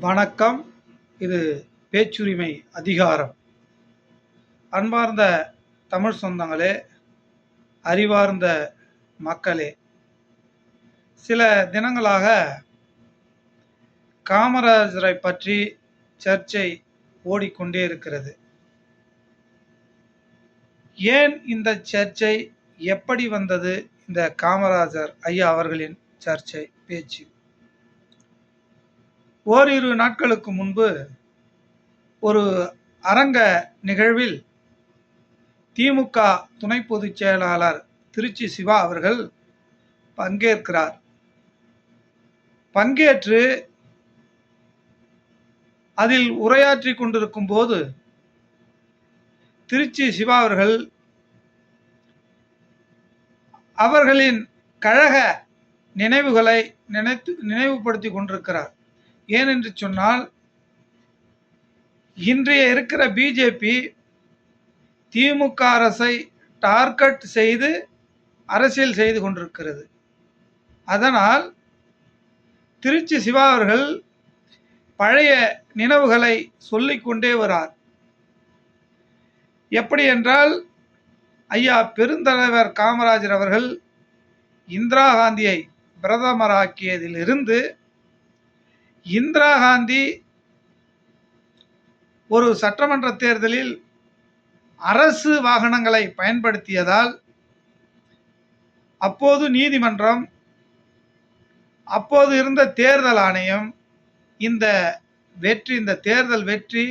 வணக்கம். இது பேச்சுரிமை அதிகாரம். அன்பார்ந்த தமிழ் சொந்தங்களே அறிவார்ந்த மக்களே சில தினங்களாக காமராஜரை பற்றி சர்ச்சை ஓடிக்கொண்டே இருக்கிறது. ஏன் இந்த சர்ச்சை எப்படி வந்தது இந்த காமராஜர் ஐயா அவர்களின் சர்ச்சை பேச்சு? ஓரிரு நாட்களுக்கு முன்பு ஒரு அரங்க நிகழ்வில் திமுக துணை பொதுச் செயலாளர் திருச்சி சிவா அவர்கள் பங்கேற்கிறார். பங்கேற்று அதில் உரையாற்றி கொண்டிருக்கும் போது திருச்சி சிவா அவர்கள் அவர்களின் கழக நினைவுகளை நினைத்து நினைவுபடுத்தி கொண்டிருக்கிறார். ஏனென்று சொன்னால் இன்றைய இருக்கிற பிஜேபி திமுக அரசை டார்கெட் செய்து அரசியல் செய்து கொண்டிருக்கிறது. அதனால் திருச்சி சிவா அவர்கள் பழைய நினைவுகளை சொல்லிக்கொண்டே வரார். எப்படி என்றால் ஐயா பெருந்தலைவர் காமராஜர் அவர்கள் இந்திரா காந்தியை பிரதமராக்கியதிலிருந்து இந்திரா காந்தி ஒரு சட்டமன்ற தேர்தலில் அரசு வாகனங்களை பயன்படுத்தியதால் அப்போது நீதிமன்றம் அப்போது இருந்த தேர்தல் ஆணையம் இந்த வெற்றி இந்த தேர்தல் வெற்றி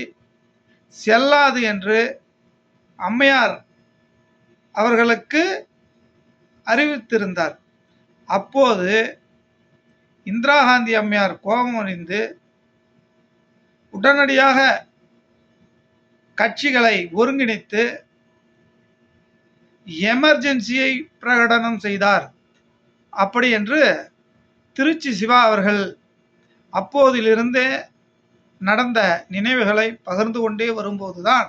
செல்லாது என்று அம்மையார் அவர்களுக்கு அறிவித்திருந்தார். அப்போது இந்திரா காந்தி அம்மையார் கோபம் அறிந்து உடனடியாக கட்சிகளை ஒருங்கிணைத்து எமர்ஜென்சியை பிரகடனம் செய்தார். அப்படி என்று திருச்சி சிவா அவர்கள் அப்போதிலிருந்தே நடந்த நினைவுகளை பகிர்ந்து கொண்டே வரும்போதுதான்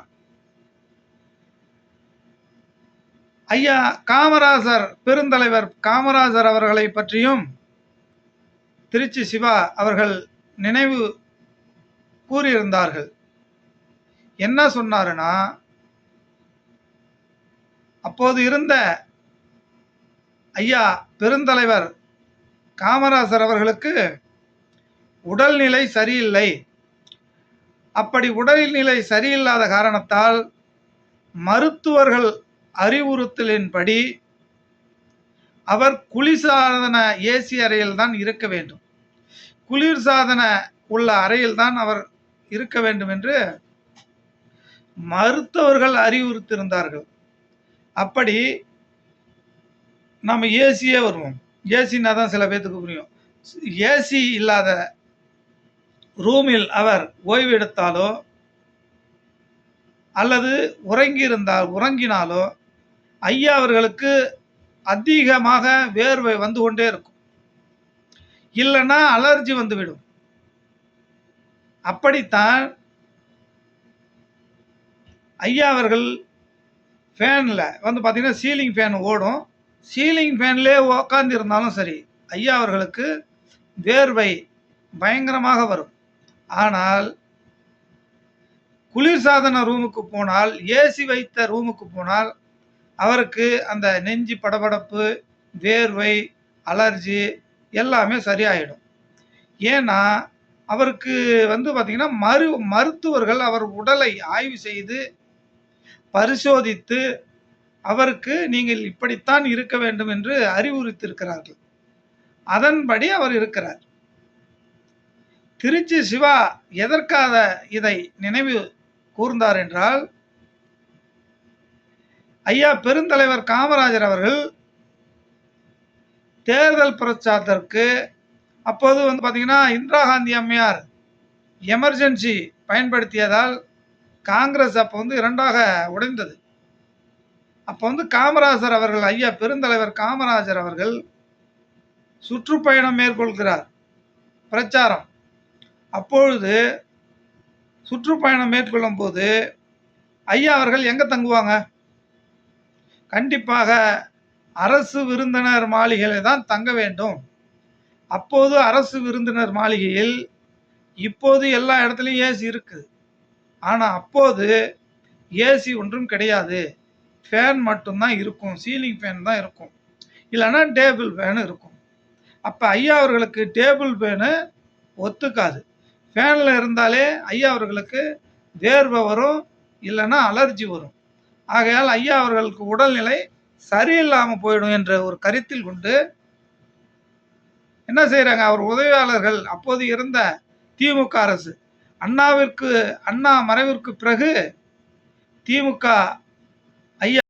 ஐயா காமராசர் பெருந்தலைவர் காமராசர் அவர்களை பற்றியும் திருச்சி சிவா அவர்கள் நினைவு கூறியிருந்தார்கள். என்ன சொன்னாருன்னா அப்போது இருந்த ஐயா பெருந்தலைவர் காமராசர் அவர்களுக்கு உடல்நிலை சரியில்லை. அப்படி உடல்நிலை சரியில்லாத காரணத்தால் மருத்துவர்கள் அறிவுறுத்தலின்படி அவர் குளிர்சாதன ஏசி அறையில் தான் இருக்க வேண்டும். குளிர்சாதன உள்ள அறையில் தான் அவர் இருக்க வேண்டும் என்று மருத்துவர்கள் அறிவுறுத்திருந்தார்கள் அப்படி நம்ம ஏசியே வருவோம். ஏசின்னா தான் சில பேர்த்துக்கு புரியும். ஏசி இல்லாத ரூமில் அவர் ஓய்வு எடுத்தாலோ அல்லது உறங்கியிருந்தால் உறங்கினாலோ ஐயா அவர்களுக்கு அதிகமாக வேர்வை வந்து கொண்டே இருக்கும். இல்லைன்னா அலர்ஜி வந்துவிடும் அப்படித்தான் ஐயா அவர்கள் ஃபேனில் வந்து பார்த்திங்கன்னா சீலிங் ஃபேன் ஓடும். சீலிங் ஃபேன்லேயே உக்காந்து இருந்தாலும் சரி ஐயா அவர்களுக்கு வேர்வை பயங்கரமாக வரும். ஆனால் குளிர்சாதன ரூமுக்கு போனால் ஏசி வைத்த ரூமுக்கு போனால் அவருக்கு அந்த நெஞ்சு படபடப்பு வேர்வை அலர்ஜி எல்லாமே சரியாயிடும். ஏன்னா அவருக்கு வந்து பார்த்திங்கன்னா மரு மருத்துவர்கள் அவர் உடலை ஆய்வு செய்து பரிசோதித்து அவருக்கு நீங்கள் இப்படித்தான் இருக்க வேண்டும் என்று அறிவுறுத்திருக்கிறார்கள் அதன்படி அவர் இருக்கிறார். திருச்சி சிவா எதற்காக இதை நினைவு கூர்ந்தார் என்றால் ஐயா பெருந்தலைவர் காமராஜர் அவர்கள் தேர்தல் பிரச்சாரத்திற்கு அப்போது வந்து பார்த்திங்கன்னா இந்திரா காந்தி அம்மையார் எமர்ஜென்சி பயன்படுத்தியதால் காங்கிரஸ் அப்போ வந்து இரண்டாக உடைந்தது. அப்போ வந்து காமராஜர் அவர்கள் ஐயா பெருந்தலைவர் காமராஜர் அவர்கள் சுற்றுப்பயணம் மேற்கொள்கிறார். பிரச்சாரம். அப்பொழுது சுற்றுப்பயணம் மேற்கொள்ளும் போது ஐயா அவர்கள் எங்கே தங்குவாங்க? கண்டிப்பாக அரசு விருந்தினர் மாளிகையில் தான் தங்க வேண்டும். அப்போது அரசு விருந்தினர் மாளிகையில் இப்போது எல்லா இடத்துலையும் ஏசி இருக்குது ஆனால் அப்போது ஏசி ஒன்றும் கிடையாது. ஃபேன் மட்டும்தான் இருக்கும். சீலிங் ஃபேன் தான் இருக்கும். இல்லைன்னா டேபிள் ஃபேன் இருக்கும். அப்போ ஐயா அவர்களுக்கு டேபிள் ஃபேனு ஒத்துக்காது. ஃபேனில் இருந்தாலே ஐயா அவர்களுக்கு வேர்வை வரும் இல்லைன்னா அலர்ஜி வரும். ஆகையால் ஐயா அவர்களுக்கு உடல்நிலை சரியில்லாமல் போயிடும் என்ற ஒரு கருத்தில் கொண்டு என்ன செய்கிறாங்க அவர் உதவியாளர்கள் அப்போது இருந்த திமுக அரசு. அண்ணாவிற்கு அண்ணா மறைவிற்கு பிறகு திமுக